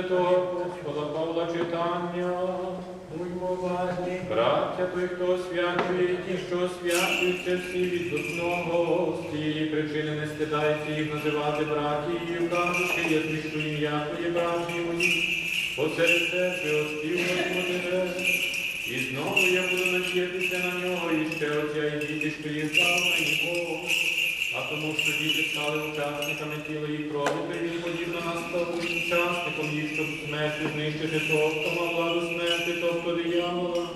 Святого Господа читання. Будьмо уважні. Браття, той, хто освячує, ті, що освячуються всі від одного, з цієї причини не стидається їх називати братією, кажучи, я зміщу ім'я твоє братії мої, посеред церкви оспівуємо тебе. І знову я буду надіятися на нього, і ще оця і діти, що є дав мені Бог. А тому, що діти стали учасниками тіла і крові, він подібно нас став учасником їх, щоб смертю знищити того, мав владу смерті, тобто диявола,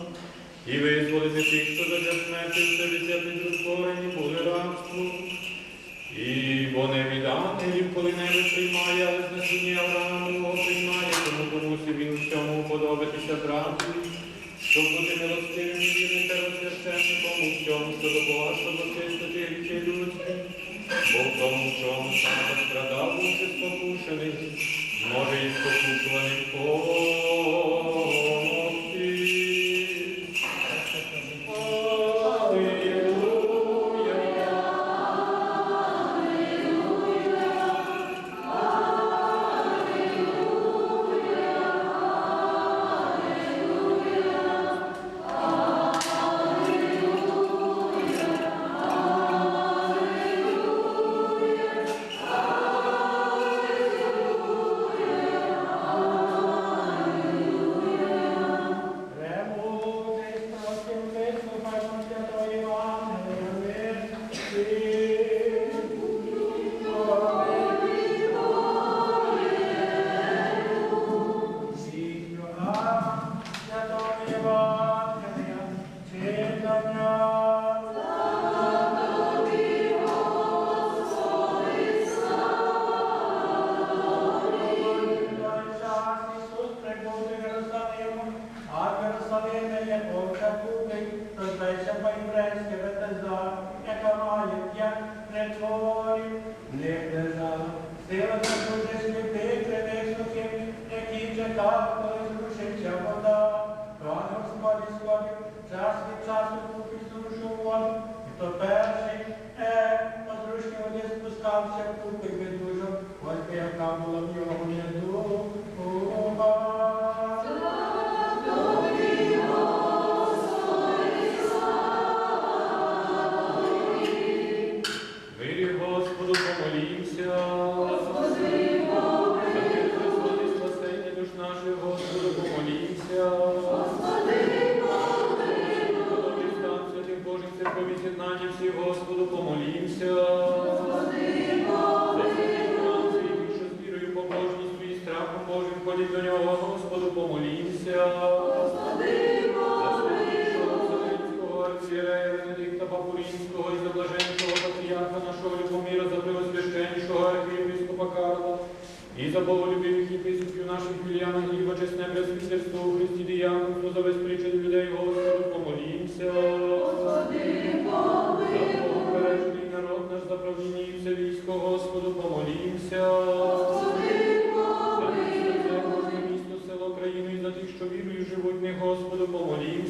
і визволити тих, що за смерті все висяти утворені були рабству. І бо не від ангелів коли-небудь приймає, але з насіння Авраамового приймає, тому помусив він в цьому уподобитися братові, щоб бути милостивим і вірним первосвященником у всьому, що до Бога, щоб очистити гріхи людські, бо в тому, в чому сам пострадав, бувши спокушений, може і спокушуваним помогти. olhasse para os carros, é porque hoje, olha, que é o carro do Lamião. Божим до нього, Господу помолімся. Господи, архієрея Венедикта Папурінського і за блаженного патріарха нашого Любоміра, за превосвященнішого архієпископа Карла, і за боголюбивих єпископів наших Юліана Гліба, чесне пресвітерство у Христі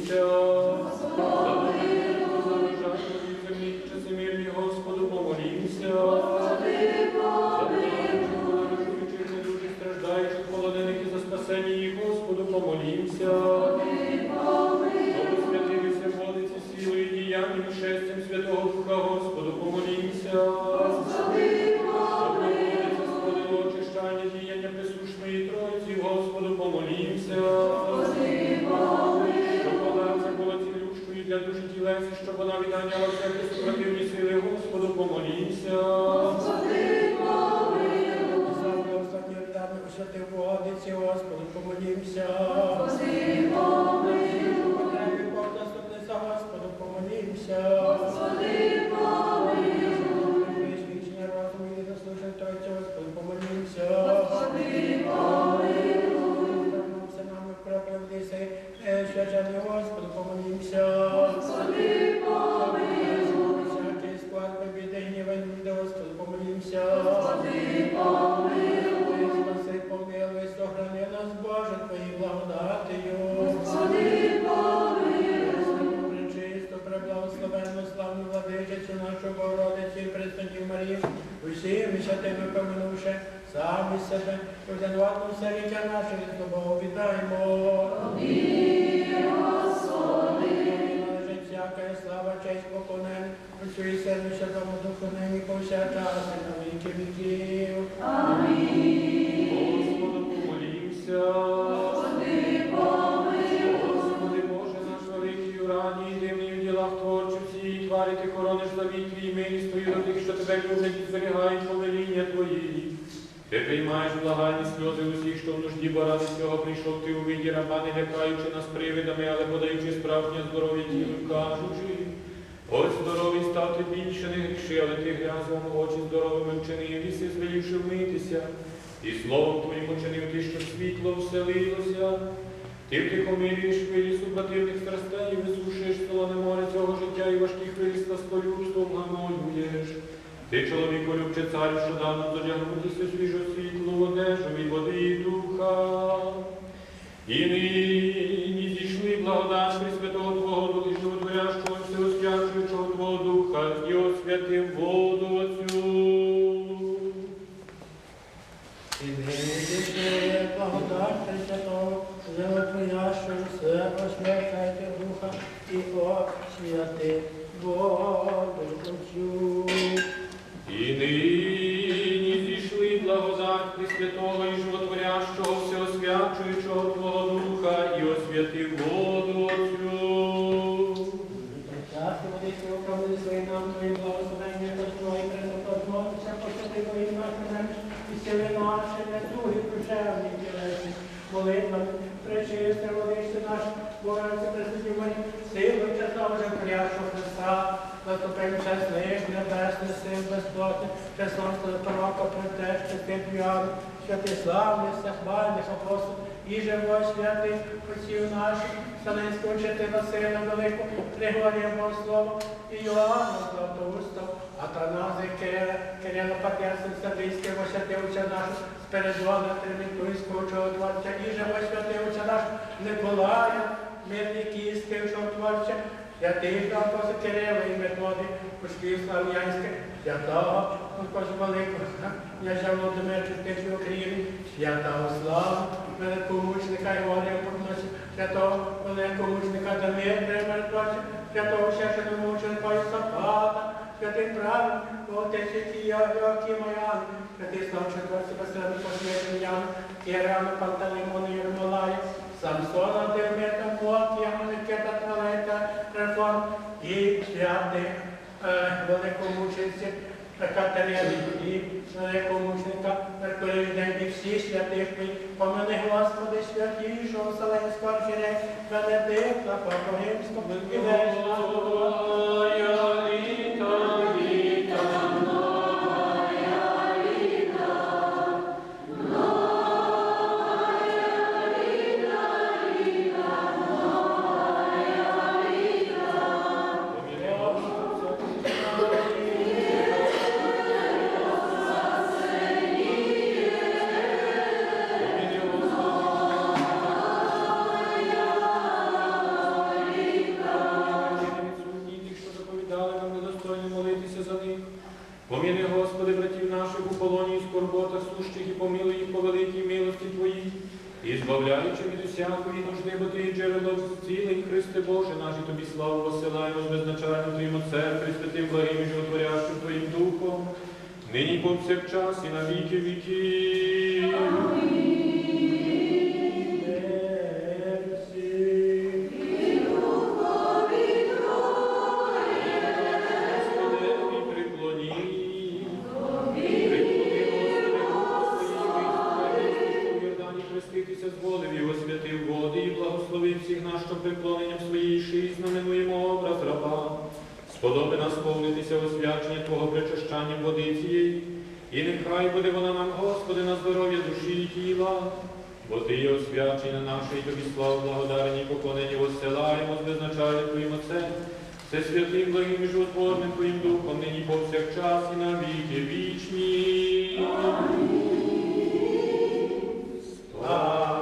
помолімся. За домовину, Господу, Врятувати все життя наше від віддаємо. Всяка слава, честь, і Сину, і Святому Духу, нині повсякчас і на віки віків. Господу помолімся. Господи Боже наш великий у раді і дивний в ділах творчих всі тварі ти хорониш за вік твій милість твою до тих, що тебе люблять і зберігають. Ти приймаєш благальні сльози усіх, що в нужді, бо ради цього прийшов ти у виді раба, не лякаючи нас привидами, але подаючи справжнє здоров'я тілу, кажучи. Ось здоровий став ти більше не гріши, але ти грязом очі здоровими вчинив, і си звелівши вмитися. І словом твоїм учинив ти, що світло вселилося. Ти втихомирюєш хвилі супротивних страстей, і висушуєш солоне море цього життя і важкі хвилі сластолюбством гамолюєш. Ти, чоловіку, любче царю, що зодягнутися у свіжу світлу одежу від води і духа. І нині зійшли благодать Пресвятого Твого Духа, Животворящого, Всеосвячуючого Твого Духа, і освятив воду оцю. І вийдете благодать Пресвятого, животворящого все, освящайте Духа і освяти воду цю. І нині зійшли благодать Пресвятого і Животворящого, Всеосвячуючого Твого Духа, і освятив воду оцю. Часто водиці оправдали своїм пресвятотворця, посвяти Твоїм нашим і наші, дуги душевні тілесні. Молитвами, пречисти, водиці наш, Богородице Пресвяті Марі, силу часу вже Христа, лиш, небесний сил, безплотний, часом пророка, предтечки, ти п'яний, святий славний, всехвальних апостол, і живой святий, отців наших, Станинського вчити Василя Великого, Григорія Богослова, і Йоанна Златоуста, Атанази Кирила, Патерса, Садийський, Васятивча наш, Спиридона, Тримітуйського чудотворця, і живой святивча наш, Николая, Мирний Київський чудотворця, Святий апостол Кирила і Методи, Пушків Слав'янських, святого Микола Великого, княжа Володимира Чистичного України, святого славу, великомучника Ігоря Погносі, святого великомучника Дмитрия Мертвача, святого священномученика Ісапата, святий праведник, отець Йоакима Ян, святий славчий Творці Василий Посвятий Ян, Єрема Пантелеймона Єрмолая, Самсона Демета Мот, Ямоникета Тралета Реформ і святих е, великомученців Катерини і великомученика Меркурій всі святих ми. Помини Господи святішого Вселенського архірея Венедикта, Папа Римського зцілень, Христе Боже, наш, і Тобі славу посилаємо з безначальним Твоїм Отцем, Пресвятим благим і животворящим Твоїм Духом, нині повсякчас і на віки віків. Освячення Твого причащанням води цієї, і нехай буде вона нам, Господи, на здоров'я душі і тіла, бо Ти є освячення наше, і Тобі славу благодарені, поклонені осилаємо з безначальним Твоїм Отцем, все святим, благим і животворним Твоїм Духом, нині повсякчас і на віки вічні. Спаси,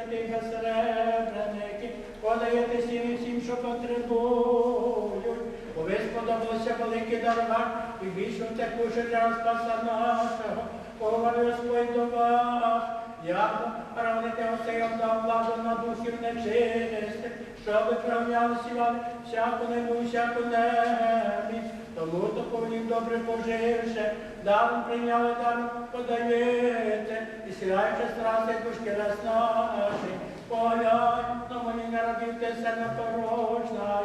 святий безсеребреники, подаєте всім всім, що потребують. Бо ви сподобалися великий дарвар і більшу текучу для спаса нашого. Говорю Господь до вас, як правните оцей обдав владу на духів нечистих, щоб виправляли сівали всяку небу, всяку немість. Тому то повнів добре поживше, даром прийняли, даром подаєте, і сіраючи страсти душки раз наші. Поглянь, на мені не рабів ти се непорочна,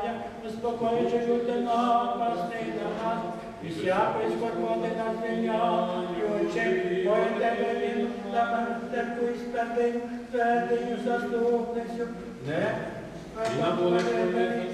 успокоюючи люди напасти на нас, і всякої скорботи нас звільняючи, бо і тебе він на терпу і спердив, твердиню заступницю, не на волі твоїй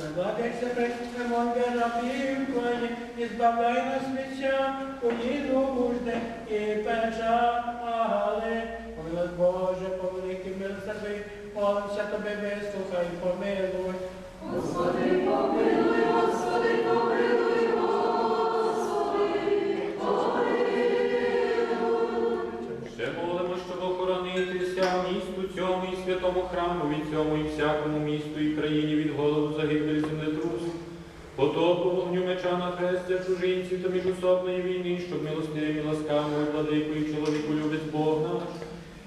Владися Христом, рабів твої, і збавляй нас від всякої нужди і печали. Помилуй, Боже, по великим милосерді, молимося Тобі, вислухай, помилуй. Господи, помилуй, святому храму від цьому і всякому місту і країні від голоду загибелі землетрусу, потопу вогню меча на хрестя чужинців та міжусобної війни, щоб милостивим і ласкавою владикою чоловіку любець Бог наш,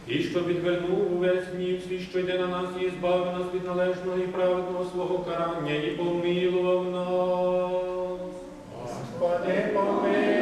і щоб відвернув увесь гнів свій, що йде на нас, і збавив нас від належного і праведного свого карання, і помилував нас. Господи, помилуй.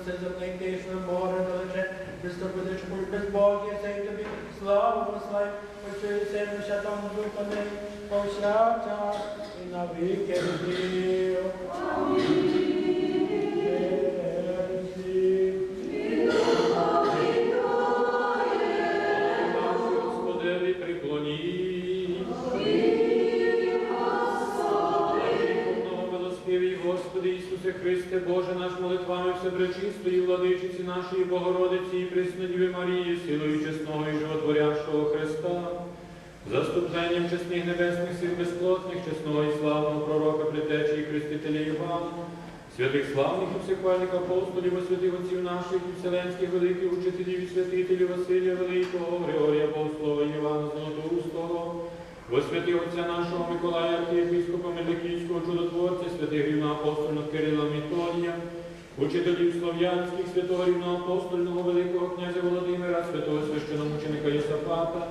Отце земний на море далече, приступити чпуль без Бога, це й тобі славу послай, Отцю і Сину, Святому Духу, повсякчас і навіки віки. Амінь. Нашої Богородиці і Преснодіви Марії, силою чесного і животворящого Христа, заступленням чесних небесних сил безплотних, чесного і славного пророка, притечі і хрестителя Івана, святих славних і всехвальних апостолів, і святих отців наших і вселенських великих учителів і святителів Василія Великого, Григорія Богослова Івана Золотоустого, Во святих отця нашого Миколая, архієпископа Меликівського чудотворця, святих рівноапостольного Кирила Мітонія, учителів слов'янських, святого рівноапостольного Великого князя Володимира, святого священомученика Єсафата,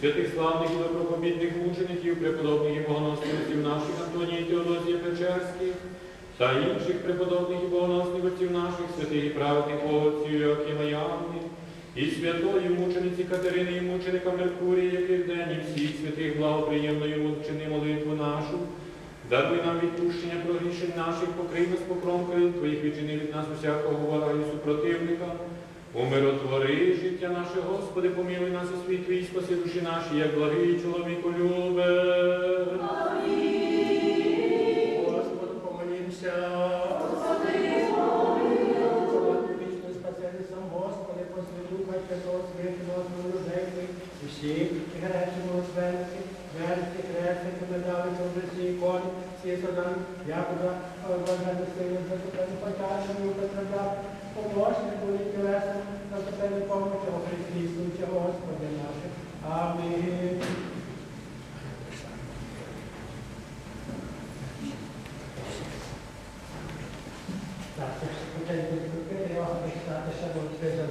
святих славних і добропобідних мучеників, преподобних і богоносних наших Антонія і Теодосія Печерських, та інших преподобних і богоносних отців наших, святих і праведних отців Йоакима Явни, і святої мучениці Катерини і мученика Меркурія, яких день і всіх святих благоприємною мучини молитву нашу, даруй нам відпущення прогрішень наших, покрий нас покромкою Твоїх відчини від нас усякого ворога і супротивника. Умиротвори життя наше, Господи, помилуй нас і світ Твій, спаси душі наші, як благий чоловіку любе.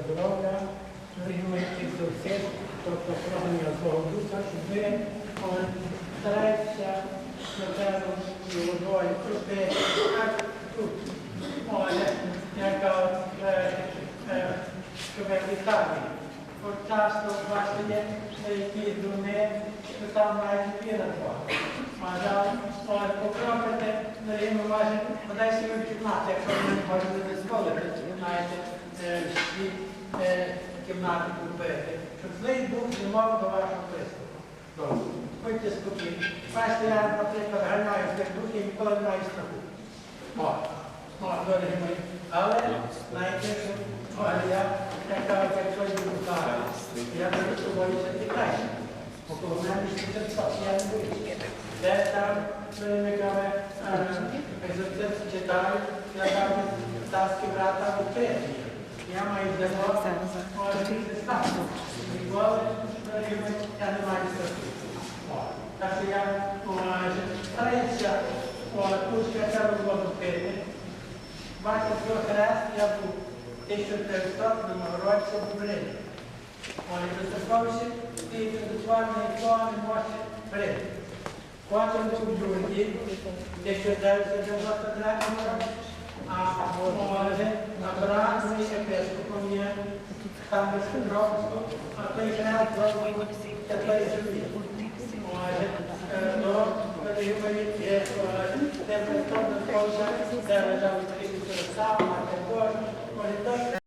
здоров'я, вирішуючи сусід, тобто прагнення свого духа, щоб ви старайтеся святою і водою, е, е, щоб як тут, як щоб як часто бачите, що е, якісь думи, що там має віра Бога. Але попробуйте, дорогі ми бачимо, бодай собі 15, якщо ви не можете зі школи, знаєте, всі е, кімнати купити, щоб злий дух не мав до вашого приступу. Добре. Будьте спокійні. Бачите, я, наприклад, ганяю в тих духів і ніколи не маю страху. О, о, дорогі мої. Але, знаєте, що, я, як кажуть, як щось бухаю, я з собою це. Бо в мене це я не боюся. Де там, виникали, екзорцист читаю, я там таски брата відкриті. Я маю зело, може стати. Ніколи, дорогі мої, я не маю страху. Так що я стараюся, тут роботу пити. Бачите, я був 1900 році в Берліні. Вони пристосовувався, і. Потім був 1993 році, а може набрати єпископом є там без Петровську, а той живі. Може, до перегибої є, де притом до де лежав 340 сам, а також, той